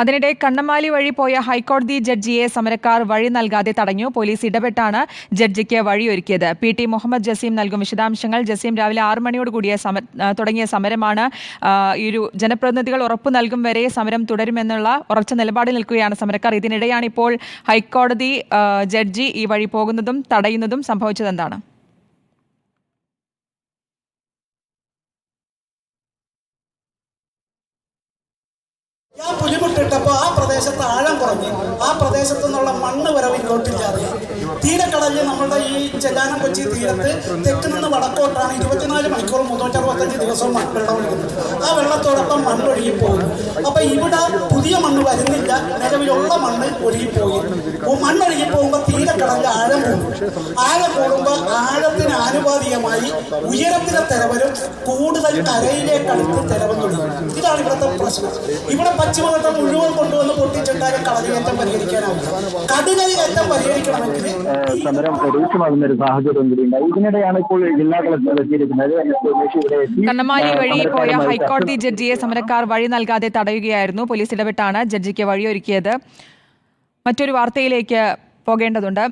അതിനിടെ കണ്ണമാലി വഴി പോയ ഹൈക്കോടതി ജഡ്ജിയെ സമരക്കാർ വഴി നൽകാതെ തടഞ്ഞു. പോലീസ് ഇടപെട്ടാണ് ജഡ്ജിക്ക് വഴിയൊരുക്കിയത്. പി ടി മുഹമ്മദ് ജസീം നൽകും വിശദാംശങ്ങൾ. ജസീം രാവിലെ ആറ് മണിയോട് കൂടിയ തുടങ്ങിയ സമരമാണ് ഈ ഒരു ജനപ്രതിനിധികൾ ഉറപ്പു നൽകും വരെ സമരം തുടരുമെന്നുള്ള ഉറച്ച നിലപാടിൽ നിൽക്കുകയാണ് സമരക്കാർ. ഇതിനിടെയാണ് ഇപ്പോൾ ഹൈക്കോടതി ജഡ്ജി ഈ വഴി പോകുന്നതും തടയുന്നതും സംഭവിച്ചത് ഞാൻ ആ പ്രദേശത്ത് ആഴം കുറഞ്ഞ് ആ പ്രദേശത്തു നിന്നുള്ള മണ്ണ് വരവ് ഇങ്ങോട്ടില്ലാതെ തീരക്കടലിൽ നമ്മളുടെ ഈ ചെല്ലാനം കൊച്ചി തീരത്ത് തെക്ക് നിന്ന് വടക്കോട്ടാണ് ഇരുപത്തിനാല് മണിക്കൂർ മുന്നൂറ്ററുപത്തഞ്ച് ദിവസവും മണ്ണ് വെള്ളം ഒഴുകുന്നത് ആ വെള്ളത്തോടൊപ്പം മണ്ണ് ഒഴുകി പോകുന്നു അപ്പം ഇവിടെ പുതിയ മണ്ണ് വരുന്നില്ല. നിലവിലുള്ള മണ്ണ് ഒഴുകിപ്പോയി ഓ, മണ്ണ് ഒഴുകി പോകുമ്പോൾ തീരക്കടലിൽ ആഴം കൂടും. ആഴം കൂടുമ്പോൾ ആഴത്തിന് ആനുപാതികമായി ഉയരത്തിലെ തെരവരും കൂടുതൽ കരയിലേക്ക് അടുത്ത് തെരവം ഇതാണ് ഇവിടുത്തെ പ്രശ്നം. ഇവിടെ പശ്ചിമഘട്ടം മുഴുവൻ കൊണ്ടുവന്ന് പൊട്ടിച്ചിട്ടാലും കടലുകയറ്റം പരിഹരിക്കാനാവില്ല. കടലുകയറ്റം പരിഹരിക്കണമെങ്കിൽ സമരം രൂക്ഷമാകുന്ന ഒരു സാഹചര്യം കൂടിയുണ്ട് ഇതിനിടെയാണ് ഇപ്പോൾ ജില്ലാ കളക്ടർ എത്തിയിരിക്കുന്നത്. കണ്ണമാലി വഴി പോയ ഹൈക്കോടതി ജഡ്ജിയെ സമരക്കാർ വഴി നൽകാതെ തടയുകയായിരുന്നു. പോലീസ് ഇടപെട്ടാണ് ജഡ്ജിക്ക് വഴിയൊരുക്കിയത്. മറ്റൊരു വാർത്തയിലേക്ക് പോകേണ്ടതുണ്ട്.